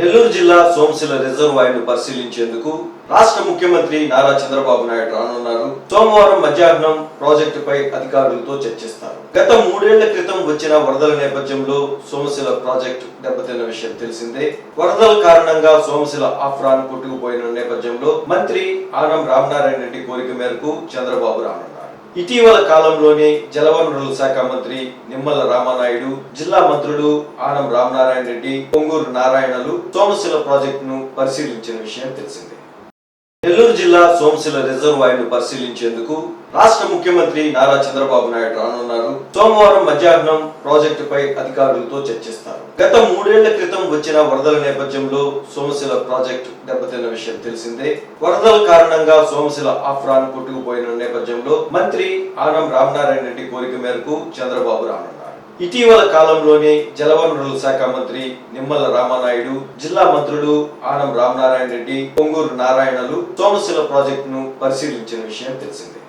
నెల్లూరు జిల్లా సోమశిల రిజర్వాయర్ను పరిశీలించేందుకు రాష్ట్ర ముఖ్యమంత్రి నారా చంద్రబాబు నాయుడు రానున్నారు. సోమవారం మధ్యాహ్నం ప్రాజెక్టుపై అధికారులతో చర్చిస్తారు. గత మూడేళ్ళ క్రితం వచ్చిన వరదల నేపథ్యంలో సోమశిల ప్రాజెక్టు దెబ్బతిన్న విషయం తెలిసిందే. వరదల కారణంగా సోమశిల ఆఫ్రాన్ కొట్టుకుపోయిన నేపథ్యంలో మంత్రి ఆనం రామనారాయణ రెడ్డి కోరిక మేరకు చంద్రబాబు రానున్నారు. ఇటీవల కాలంలోనే జలవనరుల శాఖ మంత్రి నిమ్మల రామానాయుడు జిల్లా మంత్రులు ఆనం రామనారాయణ రెడ్డి పొంగూరు నారాయణలు సోమశిల ప్రాజెక్టును పరిశీలించిన విషయం తెలిసిందే. నెల్లూరు జిల్లా సోమశిల రిజర్వాయర్ను పరిశీలించేందుకు రాష్ట్ర ముఖ్యమంత్రి నారా చంద్రబాబు నాయుడు రానున్నారు. సోమవారం మధ్యాహ్నం ప్రాజెక్టుపై అధికారులతో చర్చిస్తారు. గత మూడేళ్ళ క్రితం వచ్చిన వరదల నేపథ్యంలో సోమశిల ప్రాజెక్టు దెబ్బతిన్న విషయం తెలిసిందే. వరదల కారణంగా సోమశిల ఆఫ్రాన్ కొట్టుకుపోయిన నేపథ్యంలో మంత్రి ఆనం రామనారాయణ రెడ్డి కోరిక మేరకు చంద్రబాబు రానున్నారు. ఇటీవల కాలంలోనే జలవనరుల శాఖ మంత్రి నిమ్మల రామానాయుడు జిల్లా మంత్రులు ఆనం రామనారాయణ రెడ్డి పొంగూరు నారాయణలు సోమశిల ప్రాజెక్టును పరిశీలించిన విషయం తెలిసిందే.